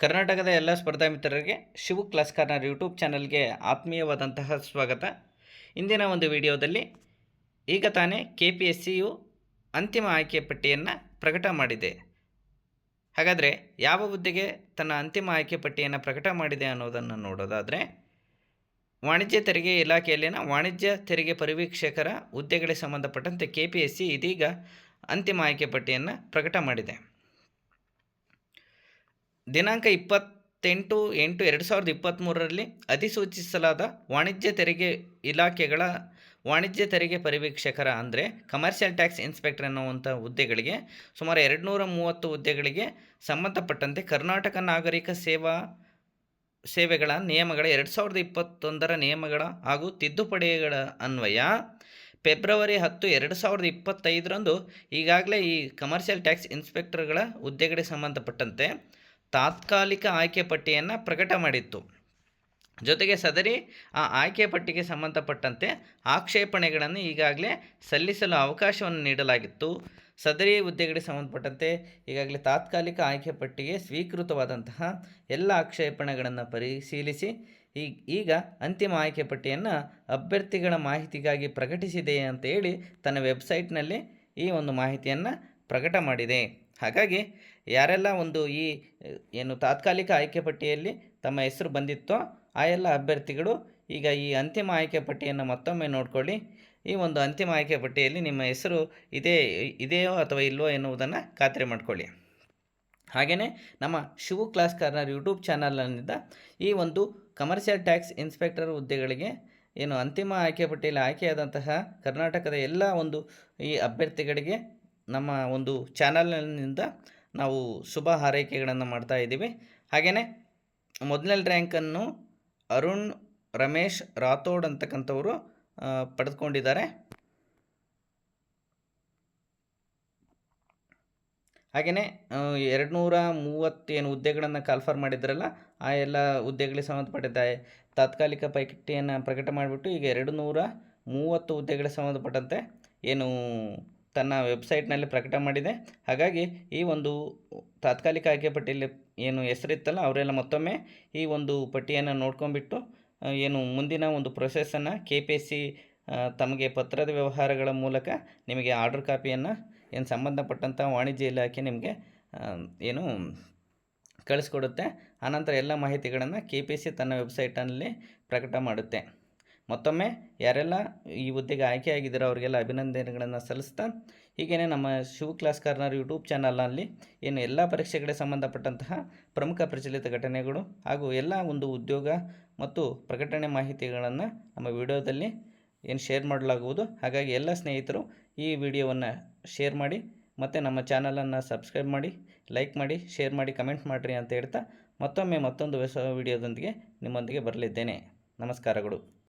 ಕರ್ನಾಟಕದ ಎಲ್ಲ ಸ್ಪರ್ಧಾ ಮಿತ್ರರಿಗೆ ಶಿವು ಕ್ಲಾಸ್ ಕಾರ್ನರ್ ಯೂಟ್ಯೂಬ್ ಚಾನಲ್ಗೆ ಆತ್ಮೀಯವಾದಂತಹ ಸ್ವಾಗತ. ಇಂದಿನ ಒಂದು ವಿಡಿಯೋದಲ್ಲಿ ಈಗ ತಾನೇ ಕೆ ಪಿ ಎಸ್ ಸಿಯು ಅಂತಿಮ ಆಯ್ಕೆ ಪಟ್ಟಿಯನ್ನು ಪ್ರಕಟ ಮಾಡಿದೆ. ಹಾಗಾದರೆ ಯಾವ ಹುದ್ದೆಗೆ ತನ್ನ ಅಂತಿಮ ಆಯ್ಕೆ ಪಟ್ಟಿಯನ್ನು ಪ್ರಕಟ ಮಾಡಿದೆ ಅನ್ನೋದನ್ನು ನೋಡೋದಾದರೆ, ವಾಣಿಜ್ಯ ತೆರಿಗೆ ಇಲಾಖೆಯಲ್ಲಿನ ವಾಣಿಜ್ಯ ತೆರಿಗೆ ಪರಿವೀಕ್ಷಕರ ಹುದ್ದೆಗಳಿಗೆ ಸಂಬಂಧಪಟ್ಟಂತೆ ಕೆ ಪಿ ಎಸ್ ಸಿ ಇದೀಗ ಅಂತಿಮ ಆಯ್ಕೆ ಪಟ್ಟಿಯನ್ನು ಪ್ರಕಟ ಮಾಡಿದೆ. ದಿನಾಂಕ ಇಪ್ಪತ್ತೆಂಟು ಎಂಟು ಎರಡು ಸಾವಿರದ ಇಪ್ಪತ್ತ್ಮೂರರಲ್ಲಿ ಅಧಿಸೂಚಿಸಲಾದ ವಾಣಿಜ್ಯ ತೆರಿಗೆ ಇಲಾಖೆಗಳ ವಾಣಿಜ್ಯ ತೆರಿಗೆ ಪರಿವೀಕ್ಷಕರ ಅಂದರೆ ಕಮರ್ಷಿಯಲ್ ಟ್ಯಾಕ್ಸ್ ಇನ್ಸ್ಪೆಕ್ಟರ್ ಅನ್ನುವಂಥ ಹುದ್ದೆಗಳಿಗೆ ಸುಮಾರು ಎರಡುನೂರ ಮೂವತ್ತು ಹುದ್ದೆಗಳಿಗೆ ಸಂಬಂಧಪಟ್ಟಂತೆ ಕರ್ನಾಟಕ ನಾಗರಿಕ ಸೇವಾ ಸೇವೆಗಳ ನಿಯಮಗಳ ಎರಡು ಸಾವಿರದ ಇಪ್ಪತ್ತೊಂದರ ನಿಯಮಗಳ ಹಾಗೂ ತಿದ್ದುಪಡಿಗಳ ಅನ್ವಯ ಫೆಬ್ರವರಿ ಹತ್ತು ಎರಡು ಸಾವಿರದ ಇಪ್ಪತ್ತೈದರಂದು ಈಗಾಗಲೇ ಈ ಕಮರ್ಷಿಯಲ್ ಟ್ಯಾಕ್ಸ್ ಇನ್ಸ್ಪೆಕ್ಟರ್ಗಳ ಹುದ್ದೆಗಳಿಗೆ ಸಂಬಂಧಪಟ್ಟಂತೆ ತಾತ್ಕಾಲಿಕ ಆಯ್ಕೆ ಪಟ್ಟಿಯನ್ನು ಪ್ರಕಟ ಮಾಡಿತ್ತು. ಜೊತೆಗೆ ಸದರಿ ಆ ಆಯ್ಕೆ ಪಟ್ಟಿಗೆ ಸಂಬಂಧಪಟ್ಟಂತೆ ಆಕ್ಷೇಪಣೆಗಳನ್ನು ಈಗಾಗಲೇ ಸಲ್ಲಿಸಲು ಅವಕಾಶವನ್ನು ನೀಡಲಾಗಿತ್ತು. ಸದರಿ ಹುದ್ದೆಗಳಿಗೆ ಸಂಬಂಧಪಟ್ಟಂತೆ ಈಗಾಗಲೇ ತಾತ್ಕಾಲಿಕ ಆಯ್ಕೆ ಪಟ್ಟಿಗೆ ಸ್ವೀಕೃತವಾದಂತಹ ಎಲ್ಲ ಆಕ್ಷೇಪಣೆಗಳನ್ನು ಪರಿಶೀಲಿಸಿ ಈಗ ಅಂತಿಮ ಆಯ್ಕೆ ಪಟ್ಟಿಯನ್ನು ಅಭ್ಯರ್ಥಿಗಳ ಮಾಹಿತಿಗಾಗಿ ಪ್ರಕಟಿಸಿದೆ ಅಂತ ಹೇಳಿ ತನ್ನ ವೆಬ್ಸೈಟ್ನಲ್ಲಿ ಈ ಒಂದು ಮಾಹಿತಿಯನ್ನು ಪ್ರಕಟ ಮಾಡಿದೆ. ಹಾಗಾಗಿ ಯಾರೆಲ್ಲ ಒಂದು ಈ, ಏನು ತಾತ್ಕಾಲಿಕ ಆಯ್ಕೆ ಪಟ್ಟಿಯಲ್ಲಿ ತಮ್ಮ ಹೆಸರು ಬಂದಿತ್ತೋ ಆ ಎಲ್ಲ ಅಭ್ಯರ್ಥಿಗಳು ಈಗ ಈ ಅಂತಿಮ ಆಯ್ಕೆ ಪಟ್ಟಿಯನ್ನು ಮತ್ತೊಮ್ಮೆ ನೋಡ್ಕೊಳ್ಳಿ. ಈ ಒಂದು ಅಂತಿಮ ಆಯ್ಕೆ ಪಟ್ಟಿಯಲ್ಲಿ ನಿಮ್ಮ ಹೆಸರು ಇದೇ, ಇದೆಯೋ ಅಥವಾ ಇಲ್ಲವೋ ಎನ್ನುವುದನ್ನು ಖಾತ್ರಿ ಮಾಡಿಕೊಳ್ಳಿ. ಹಾಗೆಯೇ ನಮ್ಮ ಶಿವು ಕ್ಲಾಸ್ ಕಾರ್ನರ್ ಯೂಟ್ಯೂಬ್ ಚಾನಲ್ನಿಂದ ಈ ಒಂದು ಕಮರ್ಷಿಯಲ್ ಟ್ಯಾಕ್ಸ್ ಇನ್ಸ್ಪೆಕ್ಟರ್ ಹುದ್ದೆಗಳಿಗೆ ಏನು ಅಂತಿಮ ಆಯ್ಕೆ ಪಟ್ಟಿಯಲ್ಲಿ ಆಯ್ಕೆಯಾದಂತಹ ಕರ್ನಾಟಕದ ಎಲ್ಲ ಒಂದು ಈ ಅಭ್ಯರ್ಥಿಗಳಿಗೆ ನಮ್ಮ ಒಂದು ಚಾನಲ್ನಿಂದ ನಾವು ಶುಭ ಹಾರೈಕೆಗಳನ್ನು ಮಾಡ್ತಾ ಇದ್ದೀವಿ. ಹಾಗೆಯೇ ಮೊದಲನೇ ರ್ಯಾಂಕನ್ನು ಅರುಣ್, ರಮೇಶ್, ರಾಥೋಡ್ ಅಂತಕ್ಕಂಥವರು ಪಡೆದುಕೊಂಡಿದ್ದಾರೆ. ಹಾಗೆಯೇ ಎರಡು ನೂರ ಮೂವತ್ತೇನು ಹುದ್ದೆಗಳನ್ನು ಕಾಲ್ಫರ್ ಮಾಡಿದ್ರಲ್ಲ, ಆ ಎಲ್ಲ ಹುದ್ದೆಗಳಿಗೆ ಸಂಬಂಧಪಟ್ಟಿದ್ದ ತಾತ್ಕಾಲಿಕ ಪೈಕಿಟ್ಟಿಯನ್ನು ಪ್ರಕಟ ಮಾಡಿಬಿಟ್ಟು ಈಗ ಎರಡು ನೂರ ಮೂವತ್ತು ಹುದ್ದೆಗಳಿಗೆ ಸಂಬಂಧಪಟ್ಟಂತೆ ಏನು ತನ್ನ ವೆಬ್ಸೈಟ್ನಲ್ಲಿ ಪ್ರಕಟ ಮಾಡಿದೆ. ಹಾಗಾಗಿ ಈ ಒಂದು ತಾತ್ಕಾಲಿಕ ಆಯ್ಕೆ ಪಟ್ಟಿಯಲ್ಲಿ ಏನು ಹೆಸರಿತ್ತಲ್ಲ, ಅವರೆಲ್ಲ ಮತ್ತೊಮ್ಮೆ ಈ ಒಂದು ಪಟ್ಟಿಯನ್ನು ನೋಡ್ಕೊಂಡ್ಬಿಟ್ಟು ಏನು ಮುಂದಿನ ಒಂದು ಪ್ರೊಸೆಸನ್ನು ಕೆ ಪಿ ಎಸ್ ಸಿ ತಮಗೆ ಪತ್ರದ ವ್ಯವಹಾರಗಳ ಮೂಲಕ ನಿಮಗೆ ಆರ್ಡರ್ ಕಾಪಿಯನ್ನು ಏನು ಸಂಬಂಧಪಟ್ಟಂಥ ವಾಣಿಜ್ಯ ಇಲಾಖೆ ನಿಮಗೆ ಏನು ಕಳಿಸ್ಕೊಡುತ್ತೆ. ಆನಂತರ ಎಲ್ಲ ಮಾಹಿತಿಗಳನ್ನು ಕೆ ಪಿ ಎಸ್ ಸಿ ತನ್ನ ವೆಬ್ಸೈಟಲ್ಲಿ ಪ್ರಕಟ ಮಾಡುತ್ತೆ. ಮತ್ತೊಮ್ಮೆ ಯಾರೆಲ್ಲ ಈ ಹುದ್ದೆಗೆ ಆಯ್ಕೆಯಾಗಿದ್ದೀರೋ ಅವರಿಗೆಲ್ಲ ಅಭಿನಂದನೆಗಳನ್ನು ಸಲ್ಲಿಸ್ತಾ ಹೀಗೇ ನಮ್ಮ ಶಿವ ಕ್ಲಾಸ್ ಕಾರ್ನರ್ ಯೂಟ್ಯೂಬ್ ಚಾನಲ್ನಲ್ಲಿ ಏನು ಎಲ್ಲ ಪರೀಕ್ಷೆಗಳಿಗೆ ಸಂಬಂಧಪಟ್ಟಂತಹ ಪ್ರಮುಖ ಪ್ರಚಲಿತ ಘಟನೆಗಳು ಹಾಗೂ ಎಲ್ಲ ಒಂದು ಉದ್ಯೋಗ ಮತ್ತು ಪ್ರಕಟಣೆ ಮಾಹಿತಿಗಳನ್ನು ನಮ್ಮ ವಿಡಿಯೋದಲ್ಲಿ ಏನು ಶೇರ್ ಮಾಡಲಾಗುವುದು. ಹಾಗಾಗಿ ಎಲ್ಲ ಸ್ನೇಹಿತರು ಈ ವಿಡಿಯೋವನ್ನು ಶೇರ್ ಮಾಡಿ ಮತ್ತು ನಮ್ಮ ಚಾನಲನ್ನು ಸಬ್ಸ್ಕ್ರೈಬ್ ಮಾಡಿ, ಲೈಕ್ ಮಾಡಿ, ಶೇರ್ ಮಾಡಿ, ಕಮೆಂಟ್ ಮಾಡಿರಿ ಅಂತ ಹೇಳ್ತಾ ಮತ್ತೊಮ್ಮೆ ಮತ್ತೊಂದು ಹೊಸ ವಿಡಿಯೋದೊಂದಿಗೆ ನಿಮ್ಮೊಂದಿಗೆ ಬರಲಿದ್ದೇನೆ. ನಮಸ್ಕಾರಗಳು.